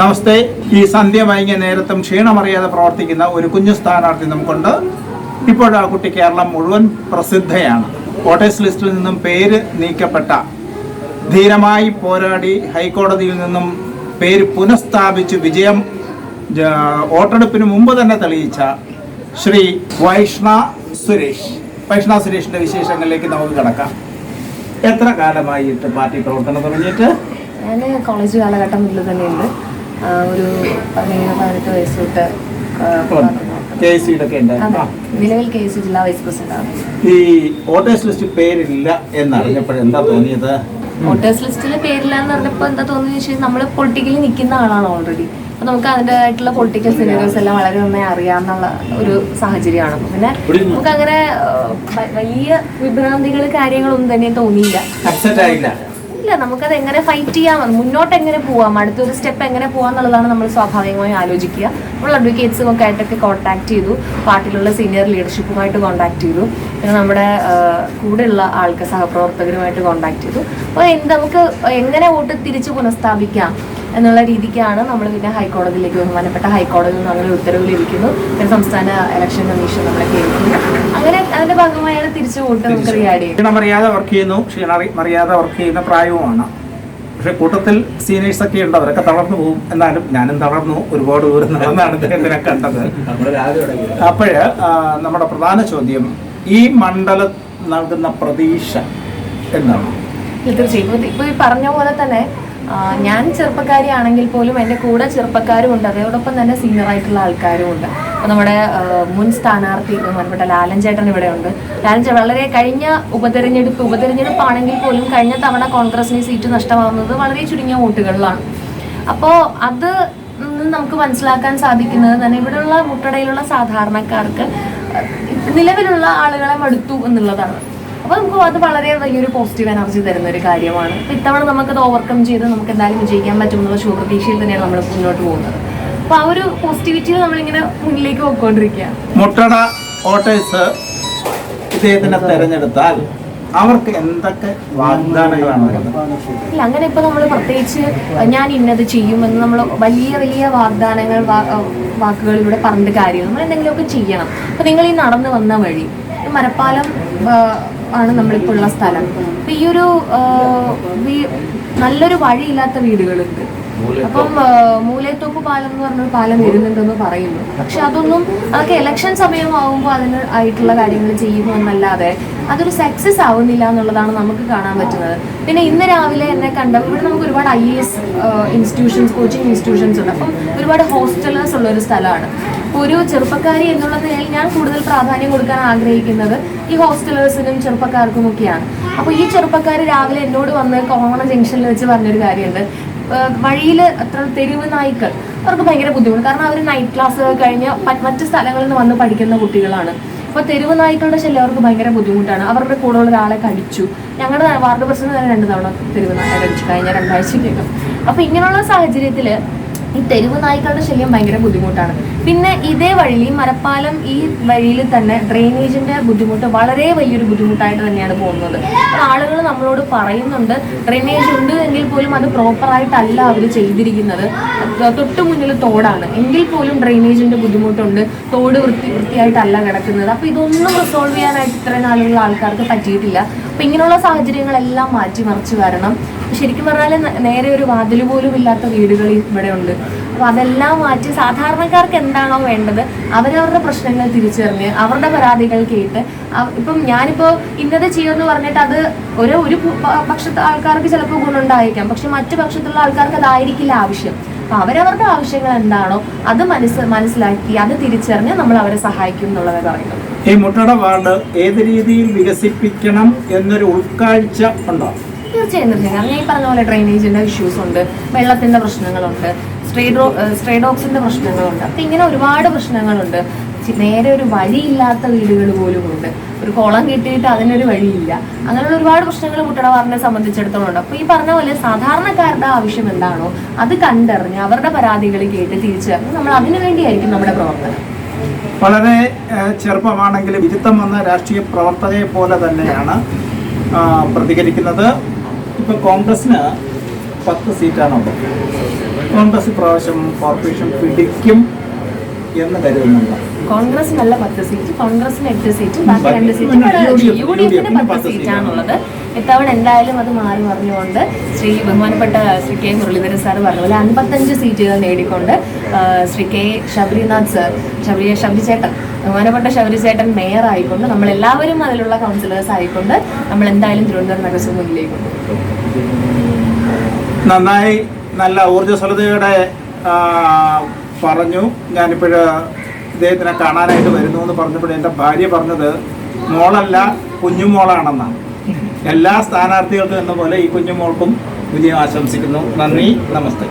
നമസ്തേ. ഈ സന്ധ്യ വൈകിയ നേരത്തും ക്ഷീണമറിയാതെ പ്രവർത്തിക്കുന്ന ഒരു കുഞ്ഞു സ്ഥാനാർത്ഥി നമുക്കുണ്ട്. ഇപ്പോഴും ആ കുട്ടി കേരളം മുഴുവൻ പ്രസിദ്ധയാണ്. വോട്ടേഴ്സ് ലിസ്റ്റിൽ നിന്നും പേര് നീക്കപ്പെട്ട ധീരമായി പോരാടി ഹൈക്കോടതിയിൽ നിന്നും പേര് പുനഃസ്ഥാപിച്ച് വിജയം വോട്ടെടുപ്പിന് മുമ്പ് തന്നെ തെളിയിച്ച ശ്രീ വൈഷ്ണ സുരേഷ്. വൈഷ്ണ സുരേഷിന്റെ വിശേഷങ്ങളിലേക്ക് നമുക്ക് കിടക്കാം. എത്ര കാലമായിട്ട് പാർട്ടി പ്രവർത്തനം തുടങ്ങിയിട്ട്? ഞാൻ കോളേജ് കാലഘട്ടം മുതൽ തന്നെയുണ്ട്. ഒരു പതിനേഴ് പതിനെട്ട് വയസ്സ് തൊട്ട് നിലവിൽ കെ എസ് ജില്ലാ വൈസ് പ്രസിഡന്റാണ് ഈ വോട്ടേഴ്സ് ലിസ്റ്റ് പേരില്ല എന്നറിഞ്ഞപ്പോൾ എന്താ തോന്നിയത്? വോട്ടേഴ്സ് ലിസ്റ്റിൽ പേരില്ല എന്ന് പറഞ്ഞപ്പോൾ എന്താ വെച്ചാൽ നമ്മൾ പൊളിറ്റിക്കലി നിൽക്കുന്ന ആളാണ് ഓൾറെഡി അപ്പോൾ നമുക്ക് അതിന്റെതായിട്ടുള്ള പൊളിറ്റിക്കൽ സിനറിയോസ് എല്ലാം വളരെ നന്നായി അറിയാമെന്നുള്ള ഒരു സാഹചര്യമാണ്. പിന്നെ നമുക്ക് അങ്ങനെ വലിയ വിഭ്രാന്തികൾ കാര്യങ്ങളൊന്നും തന്നെ തോന്നിയില്ല. ഇല്ല നമുക്കത് എങ്ങനെ ഫൈറ്റ് ചെയ്യാം? മുന്നോട്ട് എങ്ങനെ പോവാം? അടുത്തൊരു സ്റ്റെപ്പ് എങ്ങനെ പോവാം എന്നുള്ളതാണ് നമ്മൾ സ്വാഭാവികമായി ആലോചിക്കുക. നമ്മൾ അഡ്വക്കേറ്റ്സും ഒക്കെ ആയിട്ടൊക്കെ കോൺടാക്ട് ചെയ്തു. പാർട്ടിയിലുള്ള സീനിയർ ലീഡർഷിപ്പുമായിട്ട് കോൺടാക്ട് ചെയ്തു. പിന്നെ നമ്മുടെ കൂടെയുള്ള ആൾക്ക് സഹപ്രവർത്തകരുമായിട്ട് കോൺടാക്ട് ചെയ്തു. അപ്പോൾ നമുക്ക് എങ്ങനെ വോട്ട് തിരിച്ച് പുനഃസ്ഥാപിക്കാം? എന്നുള്ള രീതിക്കാണ് നമ്മൾ പിന്നെ ഹൈക്കോടതിയിലേക്ക് ബഹുമാനപ്പെട്ട ഹൈക്കോടതിയിൽ നിന്ന് അങ്ങനെ ഉത്തരവ് ലഭിക്കുന്നു. പിന്നെ സംസ്ഥാന ഇലക്ഷൻ കമ്മീഷൻ നമ്മളെ കേൾക്കുന്നു. അങ്ങനെ അതിന്റെ ഭാഗമായാണ് തിരിച്ചു വോട്ട് നമുക്ക് റിയാഡ് ചെയ്യുന്നത്. ക്ഷീണമറിയാതെ വർക്ക് ചെയ്യുന്നു. മര്യാദ വർക്ക് ചെയ്യുന്ന പ്രായവുമാണ്. പക്ഷെ കൂട്ടത്തിൽ സീനിയേഴ്സ് ഒക്കെ ഉണ്ട്. അവരൊക്കെ തളർന്നു പോകും. എന്നാലും ഞാനും തളർന്നു. ഒരുപാട് ദൂരം നടന്നാണ് ഇദ്ദേഹത്തിനെ കണ്ടത്. അപ്പോഴ് നമ്മുടെ പ്രധാന ചോദ്യം ഈ മണ്ഡലം നൽകുന്ന പ്രതീക്ഷ എന്താണ്? തീർച്ചയായും. ഇപ്പൊ ഈ പറഞ്ഞ പോലെ തന്നെ ഞാൻ ചെറുപ്പക്കാരിയാണെങ്കിൽ പോലും എന്റെ കൂടെ ചെറുപ്പക്കാരും ഉണ്ട് അതോടൊപ്പം തന്നെ സീനിയർ ആയിട്ടുള്ള ആൾക്കാരും ഉണ്ട് അപ്പോൾ നമ്മുടെ മുൻ സ്ഥാനാർത്ഥി ബഹുമാനപ്പെട്ട ലാലൻ ചേട്ടൻ ഇവിടെ ഉണ്ട്. ലാലൻ ചേട്ടൻ വളരെ കഴിഞ്ഞ ഉപതെരഞ്ഞെടുപ്പ് ഉപതെരഞ്ഞെടുപ്പാണെങ്കിൽ പോലും കഴിഞ്ഞ തവണ കോൺഗ്രസിന് സീറ്റ് നഷ്ടമാവുന്നത് വളരെ ചുരുങ്ങിയ വോട്ടുകളിലാണ്. അപ്പോൾ അത് നമുക്ക് മനസ്സിലാക്കാൻ സാധിക്കുന്നത് തന്നെ ഇവിടെയുള്ള മുട്ടടയിലുള്ള സാധാരണക്കാർക്ക് നിലവിലുള്ള ആളുകളെ മടുത്തു എന്നുള്ളതാണ്. അപ്പോൾ നമുക്ക് അത് വളരെ വലിയൊരു പോസിറ്റീവ് എനർജി തരുന്ന ഒരു കാര്യമാണ്. അപ്പോൾ ഇത്തവണ നമുക്കത് ഓവർകം ചെയ്ത് നമുക്ക് എന്തായാലും വിജയിക്കാൻ പറ്റുമെന്നുള്ള ശുഭപ്രതീക്ഷയിൽ തന്നെയാണ് നമ്മൾ മുന്നോട്ട് പോകുന്നത്. അപ്പോൾ ആ ഒരു പോസിറ്റിവിറ്റിയിൽ നമ്മളിങ്ങനെ മുന്നിലേക്ക് മുട്ടട ഇദ്ദേഹത്തിനെ തെരഞ്ഞെടുത്താൽ അവർക്ക് എന്തൊക്കെ വാഗ്ദാനങ്ങളാണ് ഇല്ല അങ്ങനെ ഇപ്പൊ നമ്മൾ പ്രത്യേകിച്ച് ഞാൻ ഇന്നത് ചെയ്യുമെന്ന് നമ്മൾ വലിയ വലിയ വാഗ്ദാനങ്ങൾ വാക്കുകളിലൂടെ പറഞ്ഞിട്ട് കാര്യം നമ്മൾ എന്തെങ്കിലുമൊക്കെ ചെയ്യണം. അപ്പൊ നിങ്ങൾ ഈ നടന്നു വന്ന വഴി മരപ്പാലം ആണ് നമ്മളിപ്പോൾ ഉള്ള സ്ഥലം. അപ്പൊ ഈ ഒരു നല്ലൊരു വഴിയില്ലാത്ത വീടുകളുണ്ട്. അപ്പം മൂലത്തോപ്പ് പാലം എന്ന് പറഞ്ഞൊരു പാലം വരുന്നുണ്ടെന്ന് പറയുന്നു. പക്ഷെ അതൊന്നും അതൊക്കെ ഇലക്ഷൻ സമയമാകുമ്പോൾ അതിന് ആയിട്ടുള്ള കാര്യങ്ങൾ ചെയ്യുന്നു എന്നല്ലാതെ അതൊരു സക്സസ് ആവുന്നില്ല എന്നുള്ളതാണ് നമുക്ക് കാണാൻ പറ്റുന്നത്. പിന്നെ ഇന്ന് രാവിലെ എന്നെ കണ്ടപ്പോൾ ഇവിടെ നമുക്ക് ഒരുപാട് I S institutions coaching institutions ഉണ്ട്. അപ്പം ഒരുപാട് ഹോസ്റ്റലേഴ്സ് ഉള്ള ഒരു സ്ഥലമാണ്. ഒരു ചെറുപ്പക്കാരി എന്നുള്ള നിലയിൽ ഞാൻ കൂടുതൽ പ്രാധാന്യം കൊടുക്കാൻ ആഗ്രഹിക്കുന്നത് ഈ ഹോസ്റ്റലേഴ്സിനും ചെറുപ്പക്കാർക്കും ഒക്കെയാണ് അപ്പോൾ ഈ ചെറുപ്പക്കാർ രാവിലെ എന്നോട് വന്ന് കോമണ ജംഗ്ഷനിൽ വെച്ച് പറഞ്ഞൊരു കാര്യമുണ്ട്. വഴിയിൽ അത്ര തെരുവ് നായ്ക്കൾ അവർക്ക് ഭയങ്കര ബുദ്ധിമുട്ട്. കാരണം അവർ നൈറ്റ് ക്ലാസ് കഴിഞ്ഞ് മറ്റ് സ്ഥലങ്ങളിൽ നിന്ന് വന്ന് പഠിക്കുന്ന കുട്ടികളാണ്. അപ്പോൾ തെരുവ് നായ്ക്കളുടെ ശല്യം അവർക്ക് ഭയങ്കര ബുദ്ധിമുട്ടാണ്. അവരുടെ കൂടെ ഉള്ള ഒരാളെ കടിച്ചു. ഞങ്ങളുടെ വാർഡ് പ്രസിഡന്റ് തന്നെ രണ്ട് തവണ തെരുവ് നായ കടിച്ചു കഴിഞ്ഞ രണ്ടാഴ്ചക്കൊക്കെ അപ്പോൾ ഇങ്ങനെയുള്ള സാഹചര്യത്തിൽ ഈ തെരുവ് നായ്ക്കളുടെ ശല്യം ഭയങ്കര ബുദ്ധിമുട്ടാണ്. പിന്നെ ഇതേ വഴിയിൽ മരപ്പാലം ഈ വഴിയിൽ തന്നെ ഡ്രെയിനേജിന്റെ ബുദ്ധിമുട്ട് വളരെ വലിയൊരു ബുദ്ധിമുട്ടായിട്ട് തന്നെയാണ് പോകുന്നത്. ആളുകൾ നമ്മളോട് പറയുന്നുണ്ട് ഡ്രെയിനേജ് ഉണ്ട് എങ്കിൽ പോലും അത് പ്രോപ്പറായിട്ടല്ല അവർ ചെയ്തിരിക്കുന്നത്. തൊട്ട് മുന്നിൽ തോടാണ്. എങ്കിൽ പോലും ഡ്രെയിനേജിന്റെ ബുദ്ധിമുട്ടുണ്ട്. തോട് വൃത്തി വൃത്തിയായിട്ടല്ല കിടക്കുന്നത്. അപ്പോൾ ഇതൊന്നും റിസോൾവ് ചെയ്യാനായിട്ട് ഇത്രയും നാളുകൾ ആൾക്കാർക്ക് പറ്റിയിട്ടില്ല. അപ്പോൾ ഇങ്ങനെയുള്ള സാഹചര്യങ്ങളെല്ലാം മാറ്റിമറിച്ച് വരണം. ശരിക്കും പറഞ്ഞാൽ നേരെ ഒരു വാതിൽ പോലും ഇല്ലാത്ത വീടുകൾ ഇവിടെ ഉണ്ട്. അപ്പോൾ അതെല്ലാം മാറ്റി സാധാരണക്കാർക്ക് എന്താണോ വേണ്ടത് അവരവരുടെ പ്രശ്നങ്ങൾ തിരിച്ചറിഞ്ഞ് അവരുടെ പരാതികൾ കേട്ട് ഇപ്പം ഞാനിപ്പോൾ ഇന്നത് ചെയ്യുമെന്ന് പറഞ്ഞിട്ട് അത് ഒരു ഒരു പക്ഷത്തെ ആൾക്കാർക്ക് ചിലപ്പോൾ ഗുണമുണ്ടായിരിക്കാം. പക്ഷെ മറ്റു പക്ഷത്തുള്ള ആൾക്കാർക്ക് അതായിരിക്കില്ല ആവശ്യം. അപ്പോൾ അവരവരുടെ ആവശ്യങ്ങൾ എന്താണോ അത് മനസ്സ് മനസ്സിലാക്കി അത് തിരിച്ചറിഞ്ഞ് നമ്മൾ അവരെ സഹായിക്കും എന്നുള്ളത് പറയുന്നത്. ഈ മുട്ടട വാർഡ് ഏത് രീതിയിൽ വികസിപ്പിക്കണം എന്നൊരു ഉൾക്കാഴ്ച ഉണ്ടോ? തീർച്ചയായും തീർച്ചയായും. അങ്ങനെ ഈ പറഞ്ഞ പോലെ ഡ്രെയിനേജിന്റെ ഇഷ്യൂസ് ഉണ്ട് വെള്ളത്തിന്റെ പ്രശ്നങ്ങളുണ്ട് സ്ട്രേ ഡോ ഡോഗ്സിന്റെ പ്രശ്നങ്ങളുണ്ട്. അപ്പം ഇങ്ങനെ ഒരുപാട് പ്രശ്നങ്ങളുണ്ട്. നേരെ ഒരു വഴിയില്ലാത്ത വീടുകൾ പോലും ഉണ്ട്. ഒരു കുളം കിട്ടിയിട്ട് അതിനൊരു വഴിയില്ല. അങ്ങനെയുള്ള ഒരുപാട് പ്രശ്നങ്ങൾ കുട്ടടവാറിനെ സംബന്ധിച്ചിടത്തോളം ഉണ്ട്. അപ്പോൾ ഈ പറഞ്ഞ പോലെ സാധാരണക്കാരുടെ ആവശ്യം എന്താണോ അത് കണ്ടറിഞ്ഞ് അവരുടെ പരാതികൾ കേട്ട് തിരിച്ചറിഞ്ഞ് നമ്മൾ അതിനു വേണ്ടിയായിരിക്കും നമ്മുടെ പ്രവർത്തനം. വളരെ ചെറുപ്പമാണെങ്കിൽ വിരുദ്ധം വന്ന രാഷ്ട്രീയ പ്രവർത്തകയെ പോലെ തന്നെയാണ് പ്രതികരിക്കുന്നത്. ഇപ്പൊ കോൺഗ്രസിന് പത്ത് സീറ്റാണുള്ളത്. കോൺഗ്രസ് ഇപ്രാവശ്യം കോർപ്പറേഷൻ പിടിക്കും എന്ന് കരുതുന്നുണ്ട്. കോൺഗ്രസിനല്ല പത്ത് സീറ്റ് കോൺഗ്രസിന് എട്ട് സീറ്റ് ബാക്കി രണ്ട് സീറ്റ്. യു ഡി എഫിന് പത്ത് സീറ്റാണുള്ളത്. ഇത്തവണ എന്തായാലും അത് മാറി മറിഞ്ഞുകൊണ്ട് ശ്രീ ബഹുമാനപ്പെട്ട ശ്രീ കെ മുരളീധരൻ സാർ പറഞ്ഞ പോലെ അൻപത്തഞ്ച് സീറ്റുകൾ നേടിക്കൊണ്ട് ശ്രീ കെ ശബരിനാഥ് സർ ശബരി ശബരിചേട്ടൻ ബഹുമാനപ്പെട്ട ശബരിചേട്ടൻ മേയർ ആയിക്കൊണ്ട് നമ്മൾ എല്ലാവരും അതിലുള്ള കൗൺസിലേഴ്സ് ആയിക്കൊണ്ട് നമ്മൾ എന്തായാലും തിരുവനന്തപുരം നഗരസഭ മുന്നിലേക്ക് നന്നായി നല്ല ഊർജസ്വലതയുടെ പറഞ്ഞു. ഞാനിപ്പോഴ് ഇദ്ദേഹത്തിനെ കാണാനായിട്ട് വരുന്നു എന്ന് പറഞ്ഞപ്പോൾ എന്റെ ഭാര്യ പറഞ്ഞത് മോളല്ല കുഞ്ഞുമോളാണെന്നാണ്. എല്ലാ സ്ഥാനാർത്ഥികൾക്കും എന്ന പോലെ ഈ കുഞ്ഞുമോൾക്കും വിജയം ആശംസിക്കുന്നു. നന്ദി നമസ്തേ.